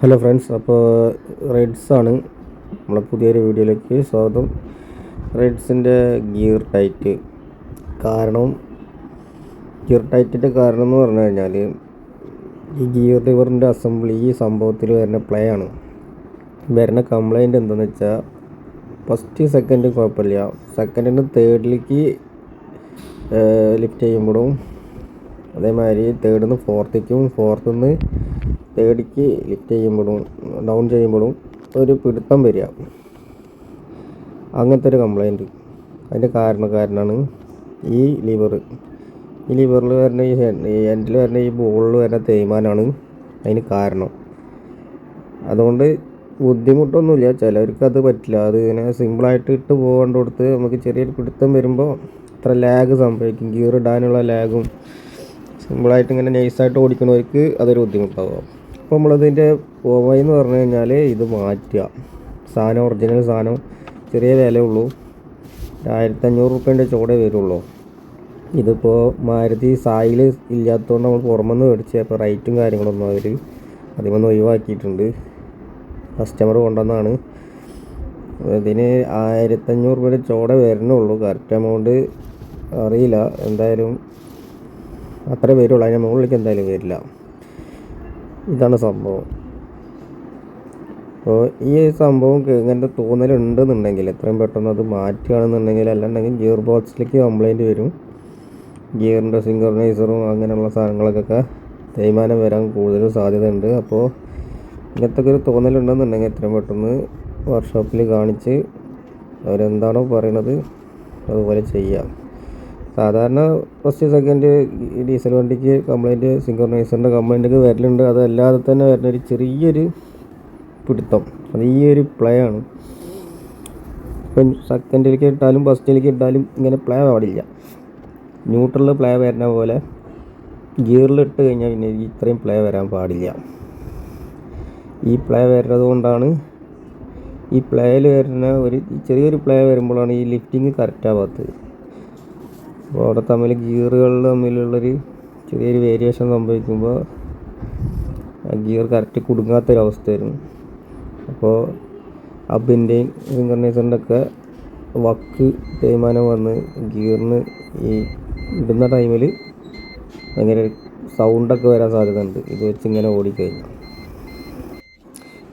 Hello friends അപ്പോൾ റെഡ്സാണ് നമ്മളെ പുതിയൊരു വീഡിയോയിലേക്ക് സ്വാഗതം. റെഡ്സിന്റെ ഗിയർ ടൈറ്റ് കാരണം ഗിയർ ടൈറ്റിന്റെ കാരണം എന്ന് പറഞ്ഞു കഴിഞ്ഞാൽ ഈ ഗിയർ ലിവറിന്റെ അസംബ്ലി ഈ സംഭവത്തിൽ വരുന്ന പ്ലേ ആണ്. വരുന്ന കംപ്ലൈന്റ് എന്താണെന്ന് വെച്ചാൽ ഫസ്റ്റ് സെക്കൻഡ് കുഴപ്പമില്ല. സെക്കൻഡിന് തേർഡിലേക്ക് ലിഫ്റ്റ് ചെയ്യുമ്പോഴും അതേമാതിരി തേർഡിൽ നിന്ന് ഫോർത്തേക്കും ഫോർത്തിൽ നിന്ന് തേർഡിക്ക് ലിഫ്റ്റ് ചെയ്യുമ്പോഴും ഡൗൺ ചെയ്യുമ്പോഴും ഒരു പിടുത്തം വരിക. അങ്ങനത്തെ ഒരു കംപ്ലൈന്റ് അതിന്റെ കാരണക്കാരനാണ് ഈ ലിവർ ഈ ലിവറിൽ വരുന്ന ഈ എൻഡിൽ വരുന്ന ഈ ബോളിൽ വരുന്ന തേയ്മാനാണ് അതിന് കാരണം. അതുകൊണ്ട് ബുദ്ധിമുട്ടൊന്നുമില്ല. ചിലവർക്ക് അത് പറ്റില്ല. അത് ഇങ്ങനെ സിമ്പിളായിട്ട് ഇട്ട് പോകേണ്ട കൊടുത്ത് നമുക്ക് ചെറിയൊരു പിടുത്തം വരുമ്പോൾ ഇത്ര ലാഗ് സംഭവിക്കും. ഗിയർ ഇടാനുള്ള ലാഗും സിമ്പിളായിട്ട് ഇങ്ങനെ നൈസായിട്ട് ഓടിക്കുന്നവർക്ക് അതൊരു ബുദ്ധിമുട്ടാവും. അപ്പോൾ നമ്മളതിന്റെ പോവായി എന്ന് പറഞ്ഞു കഴിഞ്ഞാൽ ഇത് മാറ്റുക സാധനം ഒറിജിനൽ സാധനം ചെറിയ വിലയുള്ളൂ. ആയിരത്തഞ്ഞൂറ് റുപ്യന്റെ ചുവടെ വരുള്ളൂ. ഇതിപ്പോൾ മാരുതി സായിൽ ഇല്ലാത്തതുകൊണ്ട് നമ്മൾ പുറമെന്ന് മേടിച്ച് അപ്പോൾ റേറ്റും കാര്യങ്ങളൊന്നും അവർ അതിമൊന്ന് ഒഴിവാക്കിയിട്ടുണ്ട്. കസ്റ്റമർ കൊണ്ടുവന്നാണ്. ഇതിന് ആയിരത്തഞ്ഞൂറ് രൂപയുടെ ചോടെ വരണുള്ളൂ കറക്റ്റ് എമൗണ്ട് അറിയില്ല. എന്തായാലും അത്ര വരുള്ളൂ. അതിന് മുകളിലേക്ക് എന്തായാലും വരില്ല. ഇതാണ് സംഭവം. അപ്പോൾ ഈ സംഭവം ഇങ്ങനത്തെ തോന്നലുണ്ടെന്നുണ്ടെങ്കിൽ എത്രയും പെട്ടെന്ന് അത് മാറ്റുകയാണെന്നുണ്ടെങ്കിൽ അല്ലാണ്ടെങ്കിൽ ഗിയർ ബോക്സിലേക്ക് കംപ്ലൈന്റ് വരും. ഗിയറിന്റെ സിങ്കർണൈസറും അങ്ങനെയുള്ള സാധനങ്ങൾക്കൊക്കെ തേയ്മാനം വരാൻ കൂടുതൽ സാധ്യതയുണ്ട്. അപ്പോൾ ഇങ്ങനത്തെ ഒരു തോന്നലുണ്ടെന്നുണ്ടെങ്കിൽ എത്രയും പെട്ടെന്ന് വർക്ക്ഷോപ്പിൽ കാണിച്ച് അവരെന്താണോ പറയണത് അതുപോലെ ചെയ്യാം. സാധാരണ ഫസ്റ്റ് സെക്കൻഡ് ഡീസൽ വണ്ടിക്ക് കംപ്ലൈന്റ് സിങ്കർണൈസറിന്റെ കംപ്ലൈന്റൊക്കെ വരലുണ്ട്. അതല്ലാതെ തന്നെ വരുന്ന ഒരു ചെറിയൊരു പിടുത്തം. അത് ഈ ഒരു പ്ലേ ആണ്. ഇപ്പം സെക്കൻഡിലേക്ക് ഇട്ടാലും ഫസ്റ്റിലേക്ക് ഇട്ടാലും ഇങ്ങനെ പ്ലേ പാടില്ല. ന്യൂട്രലിൽ പ്ലേ വരുന്ന പോലെ ഗിയറിൽ ഇട്ട് കഴിഞ്ഞാൽ പിന്നെ ഇത്രയും പ്ലേ വരാൻ പാടില്ല. ഈ പ്ലേ വരുന്നത് കൊണ്ടാണ് ഈ പ്ലേയിൽ വരുന്ന ഒരു ചെറിയൊരു പ്ലേ വരുമ്പോഴാണ് ഈ ലിഫ്റ്റിങ് കറക്റ്റ് ആവാത്തത്. അപ്പോൾ അവിടെ തമ്മിൽ ഗിയറുകൾ തമ്മിലുള്ളൊരു ചെറിയൊരു വേരിയേഷൻ സംഭവിക്കുമ്പോൾ ഗിയർ കറക്റ്റ് കുടുങ്ങാത്തൊരവസ്ഥയായിരുന്നു. അപ്പോൾ അബിന്റെയും സിങ്കർണൈസറിന്റെ ഒക്കെ വക്ക് തേയ്മാനം വന്ന് ഗിയറിന് ഈ ഇടുന്ന ടൈമിൽ ഭയങ്കര സൗണ്ടൊക്കെ വരാൻ സാധ്യതയുണ്ട്. ഇത് വെച്ച് ഇങ്ങനെ ഓടിക്കഴിഞ്ഞാൽ.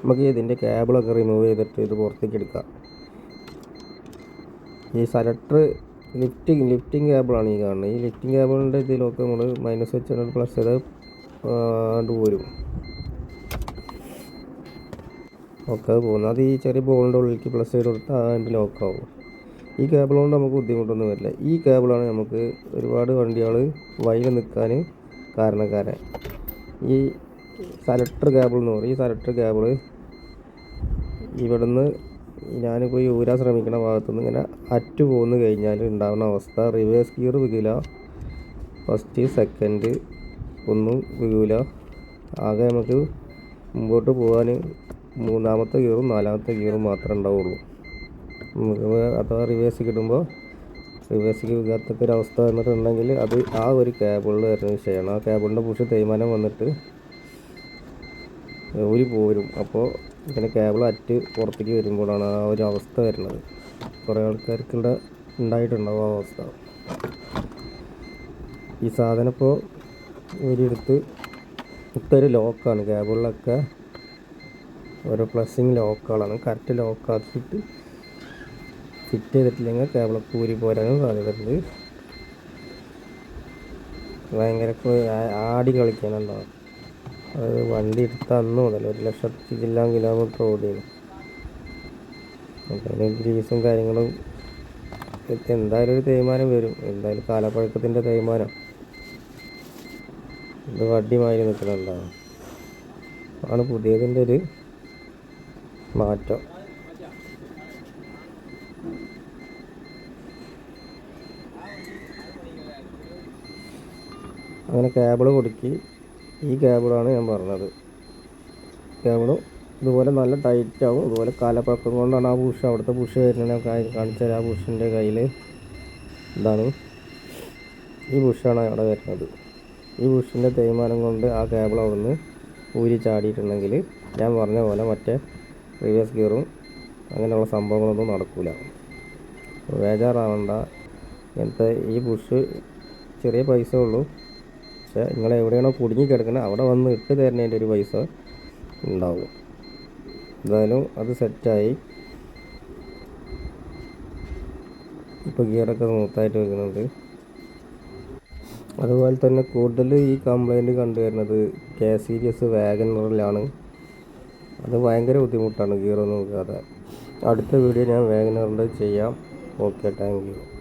നമുക്ക് ഇതിന്റെ കേബിളൊക്കെ റിമൂവ് ചെയ്തിട്ട് ഇത് പുറത്തേക്ക് എടുക്കാം. ഈ സെലക്ടർ ലിഫ്റ്റിംഗ് ലിഫ്റ്റിംഗ് കേബിളാണ് ഈ കാണുന്നത്. ഈ ലിഫ്റ്റിംഗ് കേബിളിന്റെ ഇതിലൊക്കെ നമ്മൾ മൈനസ് വെച്ച് പ്ലസ് ചെയ്ത് ആണ്ട് പോരും. ഒക്കെ പോകുന്നു. അത് ഈ ചെറിയ ബോളിന്റെ ഉള്ളിലേക്ക് പ്ലസ് ചെയ്ത് കൊടുത്താൽ അതിന്റെ ലോക്കാവും ഈ കേബിൾ കൊണ്ട് നമുക്ക് ബുദ്ധിമുട്ടൊന്നും വരില്ല. ഈ കേബിളാണ് നമുക്ക് ഒരുപാട് വണ്ടികൾ വഴിയിൽ നിൽക്കാൻ കാരണക്കാരൻ ഈ സലക്ടർ കേബിൾ എന്ന് പറയും. ഈ സലക്ടർ കേബിൾ ഇവിടുന്ന് ഞാനിപ്പോൾ ഈ ഊരാൻ ശ്രമിക്കുന്ന ഭാഗത്തുനിന്ന് ഇങ്ങനെ അറ്റ് പോന്നു കഴിഞ്ഞാൽ ഉണ്ടാകുന്ന അവസ്ഥ. റിവേഴ്സ് ഗിയർ വികില. ഫസ്റ്റ് സെക്കൻഡ് ഒന്നും വികൂല. ആകെ നമുക്ക് മുമ്പോട്ട് പോകാൻ മൂന്നാമത്തെ ഗിയറും നാലാമത്തെ ഗിയറും മാത്രമേ ഉണ്ടാവുള്ളൂ. നമുക്ക് അഥവാ റിവേഴ്സ് കിട്ടുമ്പോൾ റിവേഴ്സ് അവസ്ഥ വന്നിട്ടുണ്ടെങ്കിൽ അത് ആ ഒരു കേബിളിൽ വരുന്ന വിഷയമാണ്. ആ കേബിളിന്റെ പുഷ് തേയ്മാനം വന്നിട്ട് ഊരി പോരും. അപ്പോൾ ഇങ്ങനെ കേബിൾ അറ്റ് പുറത്തേക്ക് വരുമ്പോഴാണ് ആ ഒരു അവസ്ഥ വരുന്നത്. കുറേ ആൾക്കാർക്കുള്ള ഉണ്ടായിട്ടുണ്ടാവും ആ അവസ്ഥ. ഈ സാധനം ഇപ്പോൾ ഒരിടത്ത് ഇത്തൊരു ലോക്കാണ്. കേബിളിലൊക്കെ ഓരോ പ്ലസ്സിങ് ലോക്കുകളാണ്. കറക്റ്റ് ലോക്കാക്കിയിട്ട് ഫിറ്റ് ചെയ്തിട്ടില്ലെങ്കിൽ കേബിളൊക്കെ ഊരി പോരാനും സാധ്യതയുണ്ട്. ഭയങ്കര ആടി കളിക്കാനുണ്ടാവും അത് വണ്ടി എടുത്ത അന്ന് മുതൽ ഒരു ലക്ഷത്തി ജില്ലാ കിലോമീറ്റർ ഓടിയത് അപ്പം അതിന് ഗ്രീസും കാര്യങ്ങളും എന്തായാലും ഒരു തേയ്മാനം വരും. എന്തായാലും കാലപ്പഴക്കത്തിന്റെ തേയ്മാനം. ഇത് വണ്ടിമാരി നിൽക്കുന്നുണ്ടാവും ആണ് പുതിയതിന്റെ ഒരു മാറ്റം. അങ്ങനെ കേബിൾ കൊടുക്കി ഈ കേബിളാണ് ഞാൻ പറഞ്ഞത്. കേബിളും ഇതുപോലെ നല്ല ടൈറ്റ് ആവും. ഇതുപോലെ കാലപ്പഴക്കം കൊണ്ടാണ് ആ പുഷ് അവിടുത്തെ പുഷ് വരുന്നത്. കാണിച്ചാൽ ആ പുഷിന്റെ കയ്യിൽ ഇതാണ് ഈ ബുഷാണ് അവിടെ വരുന്നത്. ഈ ബുഷിന്റെ തേയ്മാനം കൊണ്ട് ആ കേബിൾ അവിടുന്ന് ഊരി ചാടിയിട്ടുണ്ടെങ്കിൽ ഞാൻ പറഞ്ഞ പോലെ മറ്റേ പ്രീവിയസ് ഗിയറും അങ്ങനെയുള്ള സംഭവങ്ങളൊന്നും നടക്കില്ല ബേജാറാവണ്ട ഇങ്ങനത്തെ ഈ ബുഷ് ചെറിയ പൈസ ഉള്ളൂ. പക്ഷേ നിങ്ങൾ എവിടെയാണോ കുടുങ്ങി കിടക്കുന്നത് അവിടെ വന്ന് ഇട്ട് തരുന്നതിന്റെ ഒരു പൈസ ഉണ്ടാവും. എന്തായാലും അത് സെറ്റായി. ഇപ്പോൾ ഗിയറൊക്കെ സ്മൂത്തായിട്ട് വെക്കുന്നുണ്ട്. അതുപോലെ തന്നെ കൂടുതൽ ഈ കംപ്ലൈന്റ് കണ്ടുവരുന്നത് കെ സീരീസ് വാഗനറിലാണ് അത് ഭയങ്കര ബുദ്ധിമുട്ടാണ് ഗിയറൊന്നും നോക്കാതെ. അടുത്ത വീഡിയോ ഞാൻ വാഗനറിന്റെ ചെയ്യാം. Okay thank you